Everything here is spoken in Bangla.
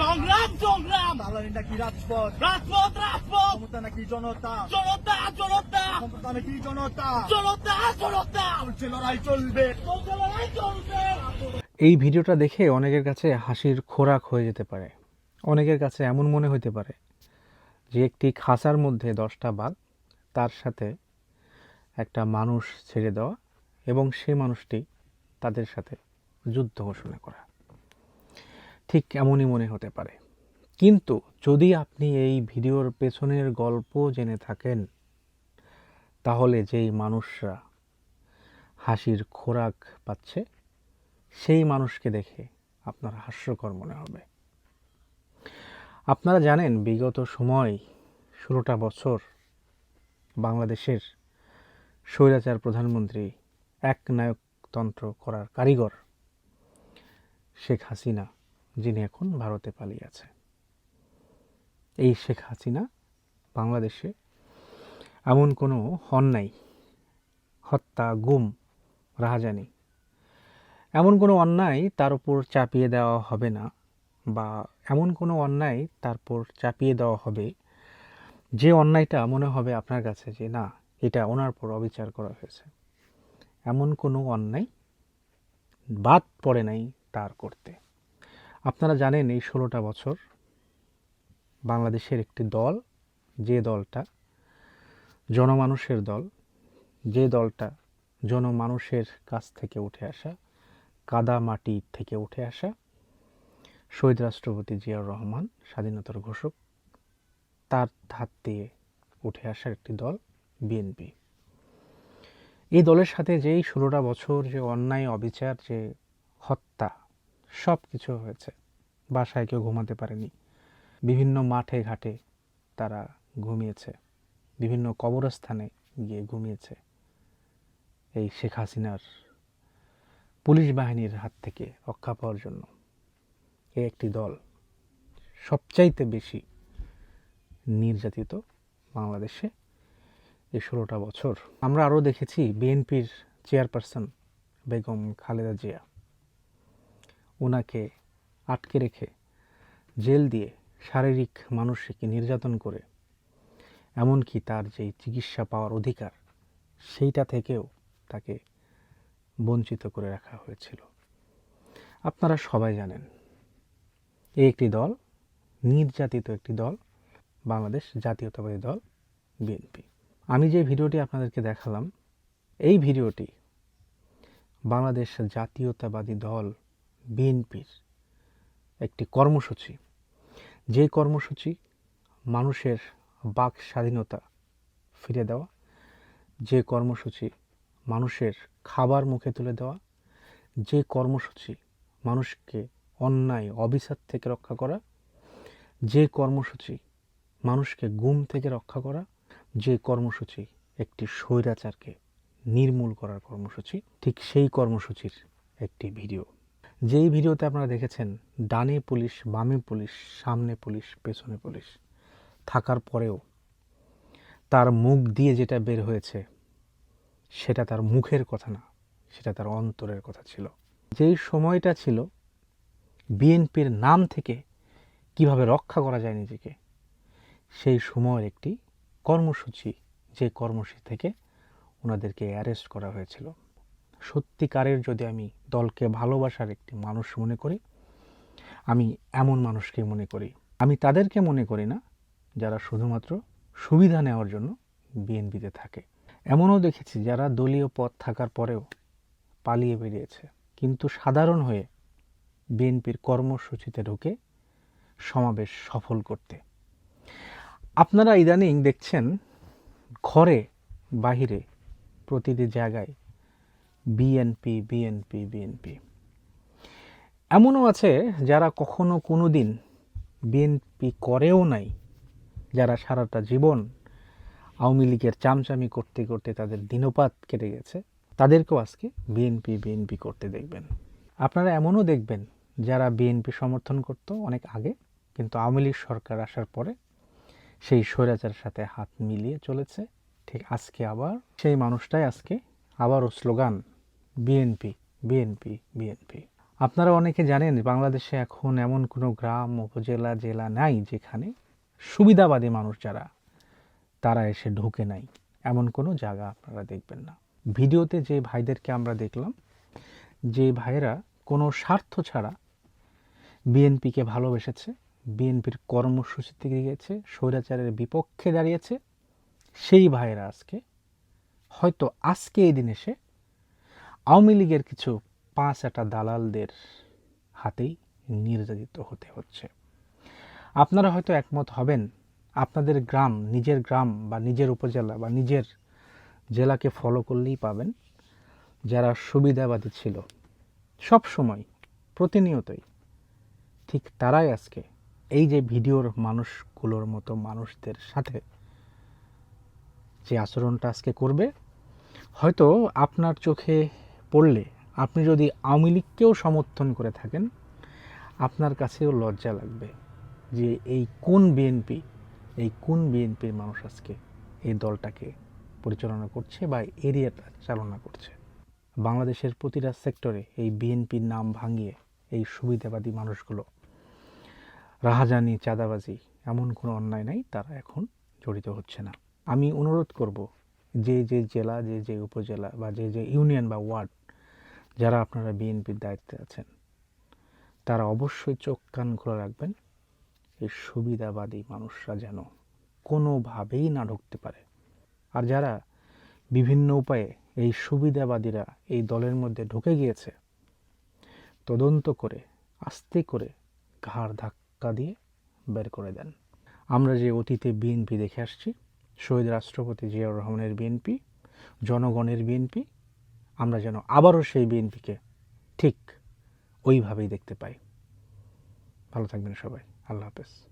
সংগ্রাম সংগ্রাম। রাজপথ? রাজপথ রাজপথ। ক্ষমতা নাকি জনতা? জনতা জনতা। ক্ষমতা নাকি জনতা? জনতা জনতা। চলছে লড়াই চলবে। চলছে লড়াই চলবে এই ভিডিওটা দেখে অনেকের কাছে হাসির খোরাক হয়ে যেতে পারে। অনেকের কাছে এমন মনে হতে পারে যে একটি খাঁচার মধ্যে দশটা বাঘ তার সাথে একটা মানুষ ছেড়ে দেওয়া এবং সে মানুষটি তাদের সাথে যুদ্ধ ঘোষণা করা। ঠিক এমনই মনে হতে পারে। কিন্তু যদি আপনি এই ভিডিওর পেছনের গল্প জেনে থাকেন, তাহলে যেই মানুষরা হাসির খোরাক পাচ্ছে, সেই মানুষকে দেখে আপনার হাস্যকর মনে হবে। আপনারা জানেন, বিগত সময় ষোলোটা বছর বাংলাদেশের স্বৈরাচার প্রধানমন্ত্রী এক নায়কতন্ত্র করার কারিগর শেখ হাসিনা যিনি এখন ভারতে পালিয়ে আছে এই শেখ হাসিনা বাংলাদেশে এমন কোনো অন্যায় হত্যা, গুম, রাহাজানি, এমন কোনো অন্যায় তার উপর চাপিয়ে দেওয়া হবে না বা এমন কোনো অন্যায় তার উপর চাপিয়ে দেওয়া হবে। যে অন্যায়টা মনে হবে আপনার কাছে যে, না, এটা ওনার উপর অবিচার করা হয়েছে। এমন কোনো অন্যায় বাদ পড়ে নাই তার করতে। আপনারা জানেন এই ষোলোটা বছর বাংলাদেশের একটি দল, যে দলটা জনমানুষের দল, যে দলটা জনমানুষের কাছ থেকে উঠে আসা, কাদা মাটি থেকে উঠে আসা, শহীদ রাষ্ট্রপতি জিয়াউর রহমান, স্বাধীনতার ঘোষক, তার হাত দিয়ে উঠে আসার একটি দল, বিএনপি। এই দলের সাথে যেই ষোলোটা বছর যে অন্যায়, অবিচার, যে হত্যা সব কিছু হয়েছে। বাসায় কেউ ঘুমাতে পারেনি। বিভিন্ন মাঠে ঘাটে তারা ঘুমিয়েছে। বিভিন্ন কবরস্থানে গিয়ে ঘুমিয়েছে। এই শেখ হাসিনার পুলিশ বাহিনীর হাত থেকে রক্ষা পাওয়ার জন্য এ একটি দল সবচাইতে বেশি নির্যাতিত বাংলাদেশে এই ষোলোটা বছর। আমরা আরও দেখেছি বিএনপির চেয়ারপারসন বেগম খালেদা জিয়া। ওনাকে আটকে রেখে জেল দিয়ে শারীরিক, মানসিক নির্যাতন করে। এমনকি তার যেই চিকিৎসা পাওয়ার অধিকার, সেইটা থেকেও তাকে বঞ্চিত করে রাখা হয়েছিল। আপনারা সবাই জানেন এই একটি দল, নির্যাতিত একটি দল, বাংলাদেশ জাতীয়তাবাদী দল, বিএনপি। আমি যে ভিডিওটি আপনাদেরকে দেখালাম, এই ভিডিওটি বাংলাদেশ জাতীয়তাবাদী দল বিএনপির একটি কর্মসূচি। যে কর্মসূচি মানুষের বাক স্বাধীনতা ফিরে দেওয়া, যে কর্মসূচি মানুষের খাবার মুখে তুলে দেওয়া, যে কর্মসূচি মানুষকে অন্যায়, অবিচার থেকে রক্ষা করা, যে কর্মসূচি মানুষকে গুম থেকে রক্ষা করা, যে কর্মসূচি একটি স্বৈরাচারকে নির্মূল করার কর্মসূচি, ঠিক সেই কর্মসূচির একটি ভিডিও। যেই ভিডিওতে আপনারা দেখেছেন, ডানে পুলিশ, বামে পুলিশ, সামনে পুলিশ, পেছনে পুলিশ থাকার পরেও তার মুখ দিয়ে যেটা বের হয়েছে, সেটা তার মুখের কথা না, সেটা তার অন্তরের কথা ছিল। যেই সময়টা ছিল, বিএনপির নাম থেকে কীভাবে রক্ষা করা যায় নিজেকে, সেই সময়ের একটি কর্মসূচি, যে কর্মসূচি থেকে ওনাদেরকে অ্যারেস্ট করা হয়েছিল। সত্যিকারের যদি আমি দলকে ভালোবাসার একটি মানুষ মনে করি, আমি এমন মানুষকে মনে করি। আমি তাদেরকে মনে করি না যারা শুধুমাত্র সুবিধা নেওয়ার জন্য বিএনপিতে থাকে। এমনও দেখেছি যারা দলীয় পদ থাকার পরেও পালিয়ে বেরিয়েছে। কিন্তু সাধারণ হয়ে বিএনপির কর্মসূচিতে ঢুকে সমাবেশ সফল করতে। আপনারা ইদানিং দেখছেন, ঘরে, বাহিরে, প্রতিটি জায়গায় বিএনপি বিএনপি বিএনপি এমনও আছে যারা কখনো কোনো দিন বিএনপি করেও নাই, যারা সারাটা জীবন আওয়ামী লীগের চামচামি করতে করতে তাদের দিনপাত কেটে গেছে, তাদেরকেও আজকে বিএনপি বিএনপি করতে দেখবেন। আপনারা এমনও দেখবেন যারা বিএনপি সমর্থন করত অনেক আগে, কিন্তু আওয়ামী লীগ সরকার আসার পরে সেই স্বৈরাচারের সাথে হাত মিলিয়ে চলেছে। ঠিক আজকে আবার সেই মানুষটাই আজকে আবারও স্লোগান বিএনপি বিএনপি বিএনপি আপনারা অনেকে জানেন বাংলাদেশে এখন এমন কোনো গ্রাম, উপজেলা, জেলা নাই যেখানে সুবিধাবাদী মানুষ যারা, তারা এসে ঢুকে নাই। এমন কোনো জায়গা আপনারা দেখবেন না। ভিডিওতে যে ভাইদেরকে আমরা দেখলাম, যে ভাইয়েরা কোনো স্বার্থ ছাড়া বিএনপিকে ভালোবেসেছে বিএনপির কর্মসূচিতে গিয়েছে স্বৈরাচারের বিপক্ষে দাঁড়িয়েছে, সেই ভাইয়েরা আজকে, হয়তো আজকে এই দিন এসে আওয়ামী লীগের কিছু পাঁচ একটা দালালদের হাতেই নির্যাতিত হতে হচ্ছে। আপনারা হয়তো একমত হবেন, আপনাদের গ্রাম, নিজের গ্রাম বা নিজের উপজেলা বা নিজের জেলাকে ফলো করলেই পাবেন। যারা সুবিধাবাদী ছিল সব সময় প্রতিনিয়তই, ঠিক তারাই আজকে এই যে ভিডিওর মানুষগুলোর মতো মানুষদের সাথে যে আচরণটা আজকে করবে, হয়তো আপনার চোখে পড়লে আপনি যদি আওয়ামী লীগকেও সমর্থন করে থাকেন, আপনার কাছেও লজ্জা লাগবে যে এই কোন বিএনপি এই কোন বিএনপির মানুষ আজকে এই দলটাকে পরিচালনা করছে বা এরিয়াটা চালনা করছে। বাংলাদেশের প্রতিটা সেক্টরে এই বিএনপির নাম ভাঙিয়ে এই সুবিধাবাদী মানুষগুলো, রাহাজানি, চাঁদাবাজি এমন কোনো অন্যায় নাই, তারা এখন জড়িত হচ্ছে না। আমি অনুরোধ করব যে যে জেলা, যে যে উপজেলা বা যে যে ইউনিয়ন বা ওয়ার্ড যারা আপনারা বিএনপির দায়িত্বে আছেন, তারা অবশ্যই চোখ কান খোলা রাখবেন, এই সুবিধাবাদী মানুষরা যেন কোনোভাবেই না ঢুকতে পারে। আর যারা বিভিন্ন উপায়ে এই সুবিধাবাদীরা এই দলের মধ্যে ঢুকে গিয়েছে, তদন্ত করে, আস্তে করে ঘাড় ধাক্কা দিয়ে বের করে দেন। আমরা যে অতীতে বিএনপি দেখে আসছি, শহীদ রাষ্ট্রপতি জিয়াউর রহমানের বিএনপি, জনগণের বিএনপি আমরা যেন আবারও সেই বিএনপিকে ঠিক ওইভাবেই দেখতে পাই। ভালো থাকবেন সবাই। আল্লাহ হাফেজ।